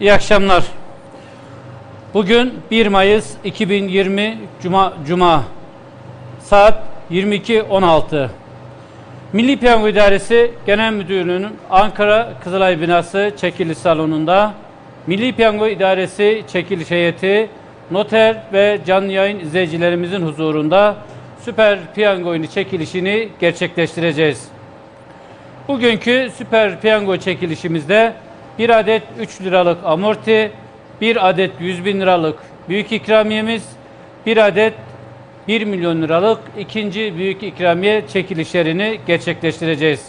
İyi akşamlar. Bugün 1 Mayıs 2020 Cuma Cuma saat 22.16. Milli Piyango İdaresi Genel Müdürlüğü'nün Ankara Kızılay binası çekiliş salonunda Milli Piyango İdaresi çekiliş heyeti noter ve canlı yayın izleyicilerimizin huzurunda Süper Piyango oyunu çekilişini gerçekleştireceğiz. Bugünkü Süper Piyango çekilişimizde bir adet 3 liralık amorti, bir adet 100 bin liralık büyük ikramiyemiz, bir adet 1 milyon liralık ikinci büyük ikramiye çekilişlerini gerçekleştireceğiz.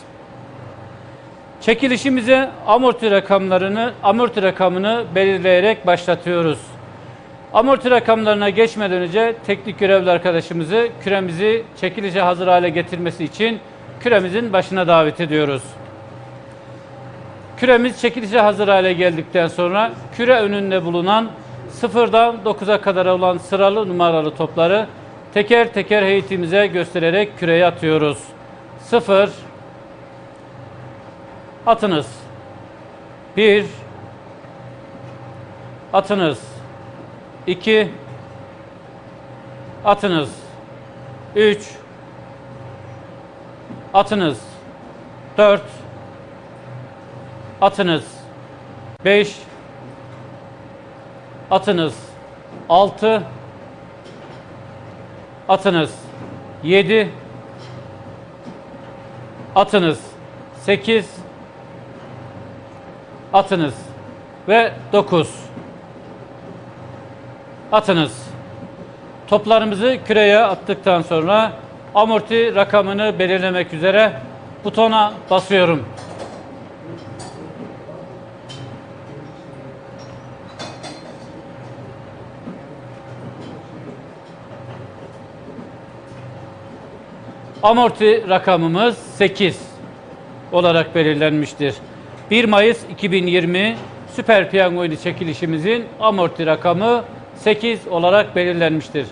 Çekilişimize amorti rakamlarını, amorti rakamını belirleyerek başlatıyoruz. Amorti rakamlarına geçmeden önce teknik görevli arkadaşımızı küremizi çekilişe hazır hale getirmesi için küremizin başına davet ediyoruz. Küremiz çekilişe hazır hale geldikten sonra küre önünde bulunan sıfırdan 9'a kadar olan sıralı numaralı topları teker teker heyetimize göstererek küreye atıyoruz. 0 Atınız. 1 Atınız. 2 Atınız. 3 Atınız. 4 Atınız. 5 Atınız. 6 Atınız. 7 Atınız. 8 Atınız. Ve 9 Atınız. Toplarımızı küreye attıktan sonra amorti rakamını belirlemek üzere butona basıyorum. Amorti rakamımız 8 olarak belirlenmiştir. 1 Mayıs 2020 Süper Piyango ile çekilişimizin amorti rakamı 8 olarak belirlenmiştir.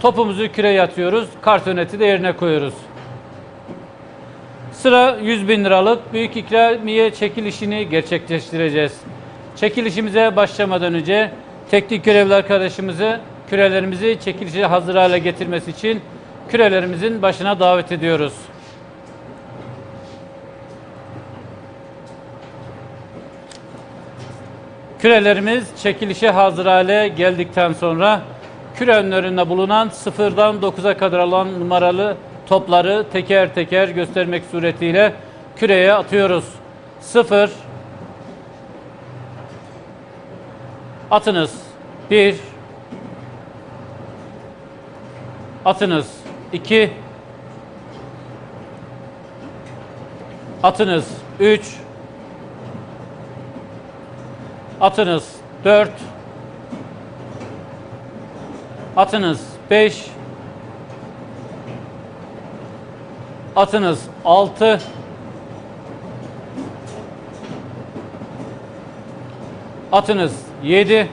Topumuzu küreye atıyoruz. Kartoneti de yerine koyuyoruz. Sıra 100 bin liralık büyük ikramiye çekilişini gerçekleştireceğiz. Çekilişimize başlamadan önce teknik görevli arkadaşımızı kürelerimizi çekilişe hazır hale getirmesi için kürelerimizin başına davet ediyoruz. Kürelerimiz çekilişe hazır hale geldikten sonra küre önlerinde bulunan sıfırdan 9'a kadar olan numaralı topları teker teker göstermek suretiyle küreye atıyoruz. 0 Atınız 1 Atınız 2 Atınız. 3 Atınız. 4 Atınız. 5 Atınız. 6 Atınız. 7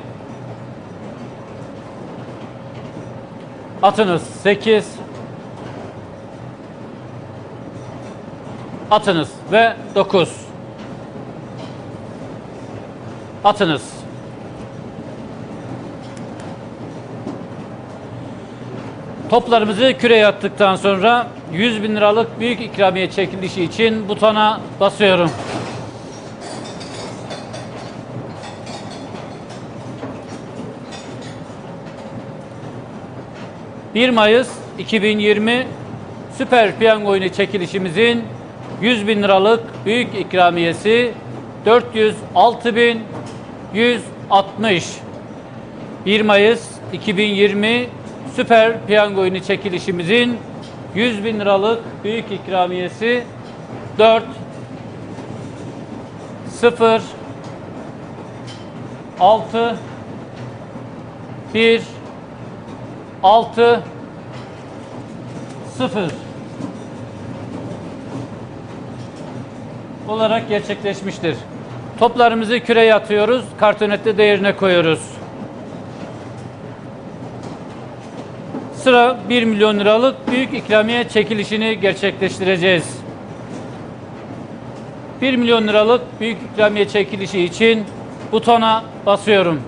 Atınız. 8 Atınız ve 9 Atınız Toplarımızı küreye attıktan sonra 100 bin liralık büyük ikramiye çekilişi için butona basıyorum. ...1 Mayıs 2020 Süper Piyango oyunu çekilişimizin 100 bin liralık büyük ikramiyesi 406 bin 160 1 Mayıs 2020 Süper Piyango oyunu çekilişimizin 100 bin liralık büyük ikramiyesi 4 0 6 1 6 0 olarak gerçekleşmiştir. Toplarımızı küreye atıyoruz. Kartonette de yerine koyuyoruz. Sıra 1 milyon liralık büyük ikramiye çekilişini gerçekleştireceğiz. 1 milyon liralık büyük ikramiye çekilişi için butona basıyorum.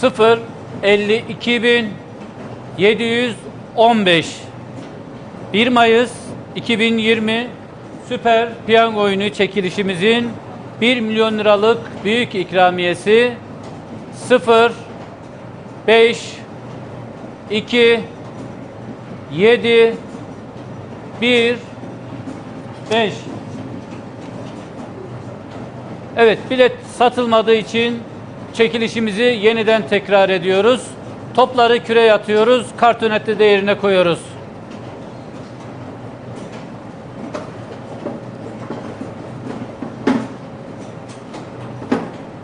Sıfır elli iki bin yedi yüz on beş. 1 Mayıs 2020 Süper Piyango oyunu çekilişimizin 1 milyon liralık büyük ikramiyesi 0 5 2 7 1 5 Evet bilet satılmadığı için çekilişimizi yeniden tekrar ediyoruz. Topları küreye atıyoruz. Kartonette değerine koyuyoruz.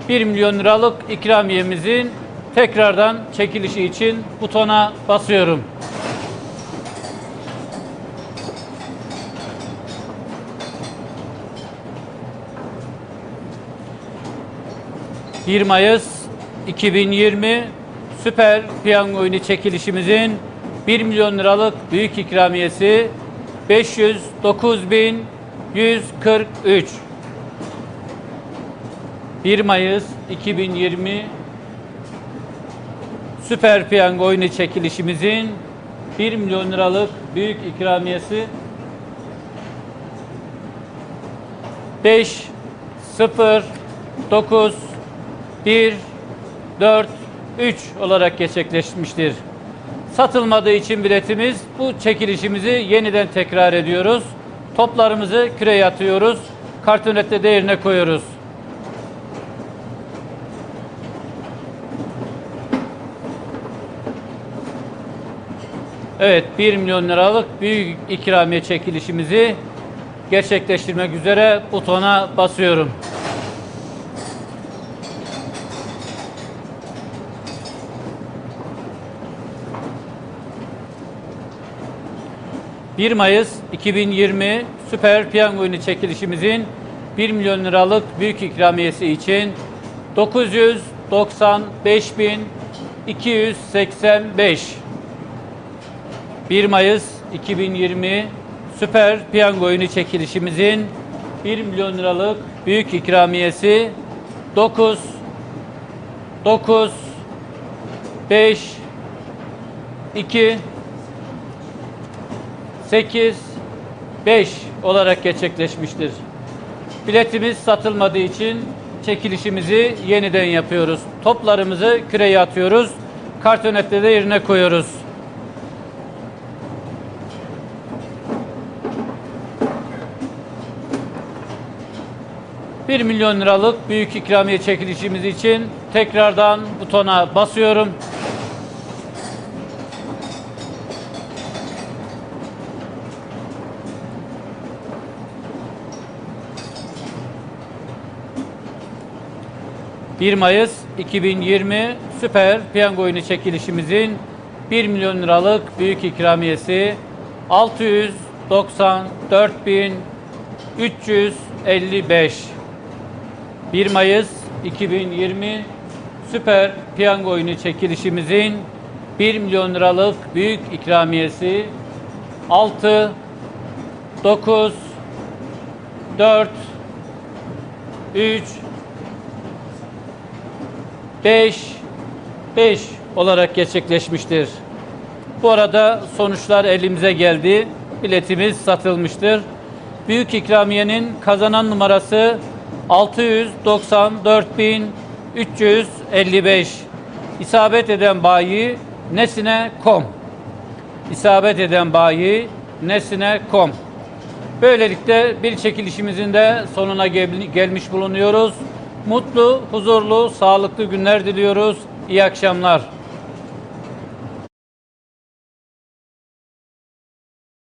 1 milyon liralık ikramiyemizin tekrardan çekilişi için butona basıyorum. ...1 Mayıs 2020 Süper Piyango oyunu çekilişimizin 1 milyon liralık büyük ikramiyesi 509.143 1 Mayıs 2020 Süper Piyango oyunu çekilişimizin 1 milyon liralık büyük ikramiyesi 5 0 9 1 4 3 olarak gerçekleşmiştir. Satılmadığı için biletimiz bu çekilişimizi yeniden tekrar ediyoruz. Toplarımızı küreye atıyoruz. Kartonette değerine koyuyoruz. Evet 1 milyon liralık büyük ikramiye çekilişimizi gerçekleştirmek üzere butona basıyorum. ...1 Mayıs 2020 Süper Piyango oyunu çekilişimizin 1 milyon liralık büyük ikramiyesi için 995.285 1 Mayıs 2020 Süper Piyango oyunu çekilişimizin 1 milyon liralık büyük ikramiyesi 9 9 5 2 8 5 olarak gerçekleşmiştir. Biletimiz satılmadığı için çekilişimizi yeniden yapıyoruz. Toplarımızı küreye atıyoruz. Kartonette de yerine koyuyoruz. 1 milyon liralık büyük ikramiye çekilişimiz için tekrardan butona basıyorum. ...1 Mayıs 2020 Süper Piyango oyunu çekilişimizin 1 milyon liralık büyük ikramiyesi 694.355 1 Mayıs 2020 Süper Piyango oyunu çekilişimizin 1 milyon liralık büyük ikramiyesi 6 9 4 3 5 5 olarak gerçekleşmiştir. Bu arada sonuçlar elimize geldi. Biletimiz satılmıştır. Büyük ikramiyenin kazanan numarası 694.355 İsabet eden bayi nesine.com İsabet eden bayi nesine.com Böylelikle bir çekilişimizin de sonuna gel gelmiş bulunuyoruz. Mutlu, huzurlu, sağlıklı günler diliyoruz. İyi akşamlar.